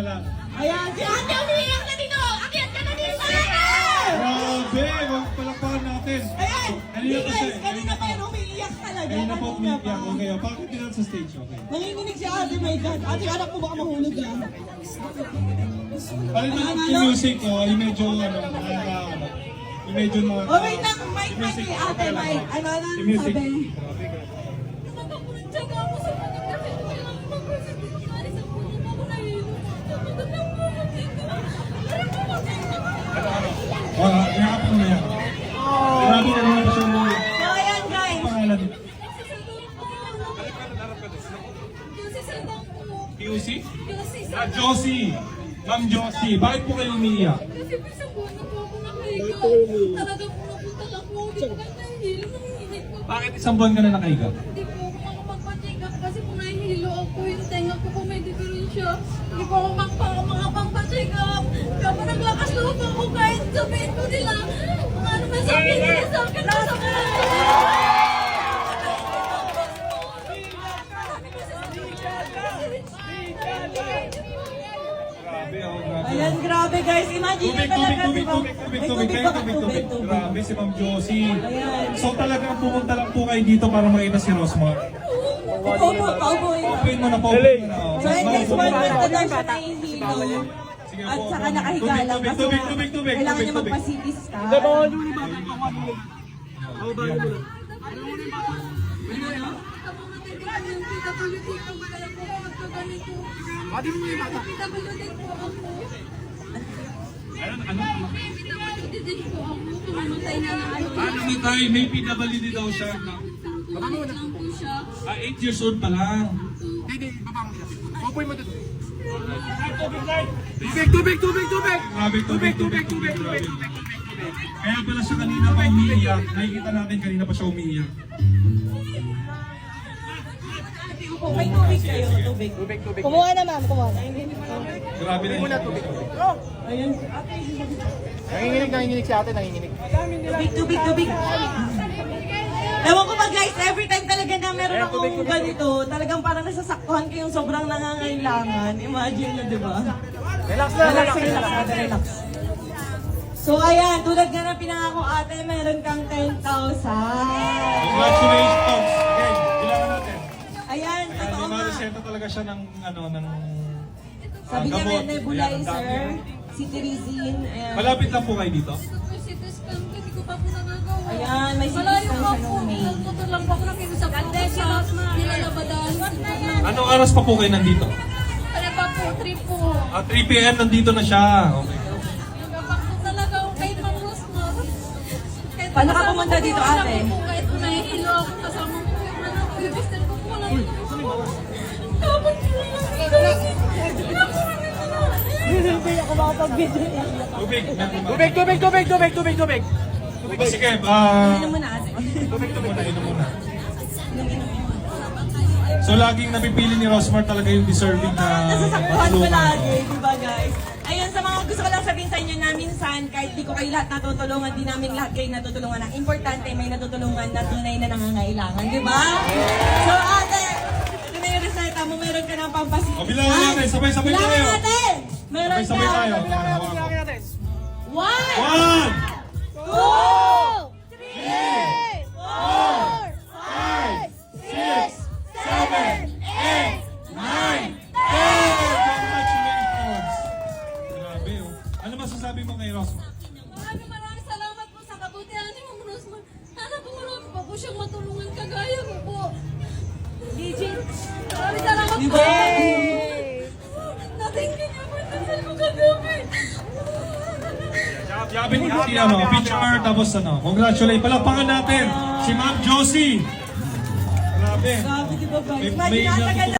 na lang. Ayan, si ate umiiyak na dito! Akyat ka na dito! Grabe! Huwag palakpakan natin. Ayan! Kanina pa guys, kanina pa yun umiiyak talaga. Kanina po Kanina umiiyak. Okay, oh, bakit din sa stage? Okay. Nanginginig si ate, my God. Ate, anak mo baka mahulog ah. Pali na yung music, oh, yung medyo, ano, ano, yung medyo na... Oh, wait lang, mic, mic ate, mic. Ano, ano, sabi? Grabe ka naman siya mo. So, ayan guys. Pangalan. Kasi sa? Kasi sa Ah, Josie. Ma'am Josie, bakit po kayo umiiyak? Kasi buwan na po ako nakahiga. Talagang punapunta lang po. Hindi ko nahihilo. Po. Bakit isang buwan ka na nakahiga? Hindi po ako makapagpa-check up kasi po nahihilo ako. Yung tenga ko po may diferensya. Hindi po ako makapa- makapagpa-check up. Kaya po naglakas loob ako kahit sabihin ko nila. Kung ano may sabihin nila sa akin. Nasa Grabe, oh, grabe. Ayan, grabe guys. Imagine Tubig, tubig, talaga, tubig, tubig, tubig, tubig, ka? tubig, tubig. tubig. Grabe si Ma'am Josie. Ayan. So talagang pumunta lang po kayo dito para makita si Rosmar. Paupo, paupo. Open mo na po. Open mo na. oh. So, in Bawal this one month na siya nahihilo. Sige At saka nakahiga Tubig, lang tubig, tubig, tubig, tubig, kailangan tubig, niya tubig. magpa-CT scan. Ano, ano? Ah, Ano namatay. May PWD daw siya. lang po siya. Ah, 8 years old pa lang. Hindi, baba mo siya. Upoy mo dito. Tubig, tubig, tubig, tubig! Grabe, tubig, tubig, tubig, tubig. Kaya pala siya kanina pa umiiyak. Nakikita natin kanina pa siya umiiyak. Kung may tubig kayo, tubig. Tubig, tubig. Kumuha na ma'am, kumuha na. Grabe na Muna tubig, tubig. Ayun. Nanginginig, nanginginig si ate, nanginginig. Tubig, tubig, tubig. Ewan ko ba guys, every time talaga na meron akong ganito, talagang parang nasasaktuhan ko yung sobrang nangangailangan. Imagine na, di ba? Relax na, Relax, relax, relax. So ayan, tulad nga ng pinangako ate, meron kang 10,000. Congratulations! Mareseta talaga siya ng, ano, ng... Sabi ah, niya gamot. may Ayan, ang nebulizer, dami. citirizine, ayan. Malapit lang po kayo dito. CT scan ko, hindi ko pa po nagagawa. Ayan, may CT Malayo scan pa siya po. nung May. Nagmotor lang po ako nakiusap po sa nilalabadan. Anong oras pa po kayo nandito? Kaya pa po, trip po. Ah, 3 p.m. nandito na siya. Okay. Nagapak po talaga ako kay Ma'am Rosmar. Kahit Paano ka pumunta ko po, dito, ate? ko Hindi ako makapag-video. Tubig. Tubig, tubig, tubig, tubig, tubig, tubig. Sige, ah... Ano muna ate? Tubig, tubig, inom muna. So laging napipili ni Rosmar talaga yung deserving na Nasasaktuhan ko lagi, di ba guys? Ayun, sa mga gusto ko lang sabihin sa inyo na minsan, kahit di ko kayo lahat natutulungan, di namin lahat kayo natutulungan. Ang importante, may natutulungan na tunay na nangangailangan, di ba? So ate, na yung reseta mo, meron ka ng pampasit. O, bilangan natin, sabay-sabay Bilangan tayo. natin! Meron Sabay-sabay ka. tayo. One, One, two, three, four, five, six, seven, eight, nine, ten! Congratulations! Grabe oh. Ano masasabi mo kay? Maraming Yabi si ano, picture tapos ano. Congratulations. Palakpakan natin si Ma'am Josie. Grabe. Grabe, di ba guys? May- may tagal